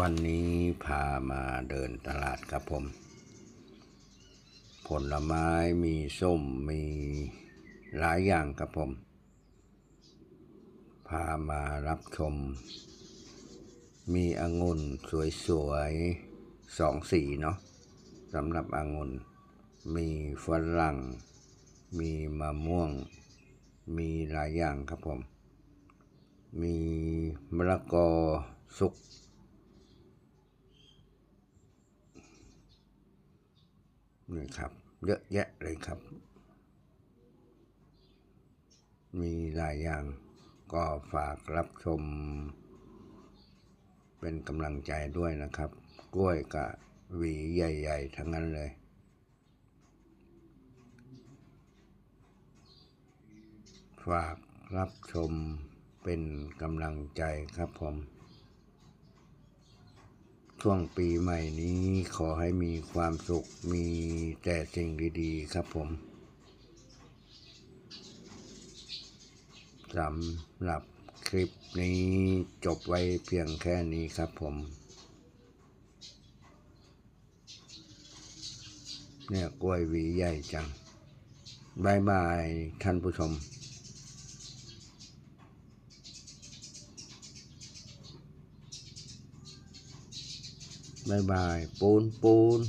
วันนี้พามาเดินตลาดครับผม ผลไม้มีส้มมีหลายอย่างครับผม พามารับชม มีองุ่นสวยๆสองสีเนาะสำหรับองุ่น มีฝรั่ง มีมะม่วง มีหลายอย่างครับผม มีมะละกอสุก นี่ครับ เยอะแยะเลยครับ มีหลายอย่างก็ฝากรับชม เป็นกำลังใจด้วยนะครับ กล้วยกับหวีใหญ่ ๆ ทั้งนั้นเลย ฝากรับชมเป็นกำลังใจครับผม ช่วงปีใหม่นี้ขอให้มีความสุขมีแต่สิ่งดีๆ ครับผมสำหรับคลิปนี้จบไว้เพียงแค่นี้ครับผม เนี่ยกล้วยหวีใหญ่จังบายบายท่านผู้ชม บายบายปูนปูน